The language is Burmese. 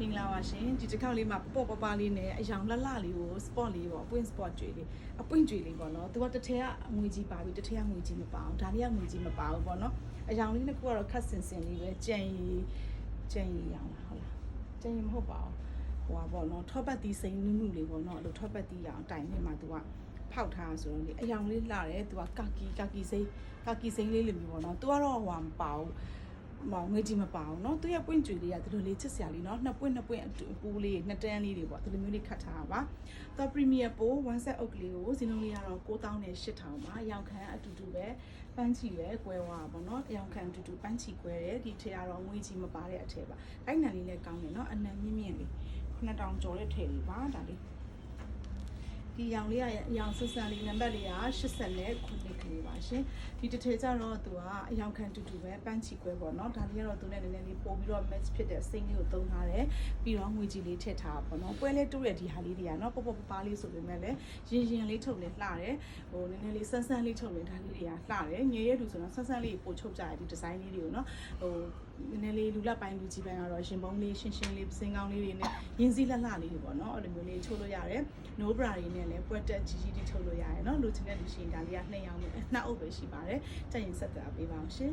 မင်္ဂလာပါရှင်ဒီတစ်ခေါက်လေးမှာပေါ့ပေါ့ပပလေးနဲ့အယောင်လှလှလေးကို spot လေးပေါ့အပွင့် spot ကြွေလေးအပွင့်ကြွေလေးပေါ့နော်သူကတစ်ထည်ကငွေကြီးပါပြီတစ်ထည်ကငွေကြီးမပါအောင်ဒါလေးကငွေကြီးမပါဘူးပေါ့နော်အယောင်လေးတစ်ခုကတော့ခတ်စင်စင်လေးပဲကြံရီကြံရီရောင်လားဟုတ်လားကြံရီမဟုတ်ပါဘူးဟိုပါပေါ့နော်ထောပတ်တီးစိန်နုနုလေးပေါ့နော်အဲ့လိုထောပတ်တီးရောင်တိုင်ထဲမှာသူကဖောက်ထားဆိုတော့လေအယောင်လေးလှတယ်သူကကာကီကာကီစိမ့်ကာကီစိမ့်လေးလိုမျိုးပေါ့နော်သူကတော့ဟိုမပါဘူး မောင်ငွေကြီးမပါအောင်เนาะသူရဲ့ပွင့်ကြွေလေးကဒီလိုလေးချစ်စရာလေးเนาะနှစ်ပွင့်နှစ်ပွင့်အတူပူးလေးနှစ်တန်းလေးတွေပေါ့ဒီလိုမျိုးလေးခတ်ထားတာပါသူပရီမီယာပို1 set အုပ်ကလေးကိုဇင်းလုံးလေးကတော့9000နဲ့8000ပါရောင်ခံအတူတူပဲပန်းချီပဲကွဲသွားတာပေါ့เนาะရောင်ခံအတူတူပန်းချီကွဲတယ်ဒီထဲကတော့ငွေကြီးမပါတဲ့အထည်ပါခိုက်နံလေးလည်းကောင်းတယ်เนาะအနံမြင့်မြင့်လေး9000ကျော်တဲ့ထည်လေးပါဒါလေး ဒီရောင်လေးကရောင်ဆဆန်လေးနံပါတ်လေးက80နဲ့ခုနှစ်ကလေးပါရှင်ဒီတစ်ထည်ကျတော့သူကအရောင်ခံတူတူပဲပန်းချီကွဲပေါ့နော်ဒါလေးကတော့သူနဲ့နည်းနည်းလေးပို့ပြီးတော့ match ဖြစ်တဲ့စိမ့်လေးကိုသုံးထားတယ်ပြီးတော့ငွေကြီးလေးထည့်ထားပါပေါ့နော်ပွဲလေးတူးရဒီဟာလေးတွေကနော်ပေါ့ပေါ့ပပလေးဆိုပေမဲ့လည်းရင်ရင်လေးထုတ်လဲလှတယ်ဟိုနည်းနည်းလေးဆန်းဆန်းလေးထုတ်လဲဒါလေးတွေကလှတယ်ငယ်ရဲတူဆိုတော့ဆန်းဆန်းလေးပို့ချုပ်ကြရဒီဒီဇိုင်းလေးတွေကိုနော်ဟိုနည်းနည်းလေးလူလက်ပိုင်းလူကြီးပိုင်းကတော့ရှင်ပုံးလေးရှင်းရှင်းလေးစင်ကောင်းလေးတွေနဲ့ရင်စည်းလက်လှလေးတွေပေါ့နော်အဲ့လိုမျိုးလေးချိုးလို့ရတယ် no bra တွေနဲ့လည်းပွက်တက်ကြီးကြီးတိထုတ်လို့ရတယ်နော်လူချင်းတဲ့လူရှင်ဒါလေးကနှစ်ယောက်နဲ့နှစ်အုပ်ပဲရှိပါတယ်တက်ရင်ဆက်တာပေးပါအောင်ရှင်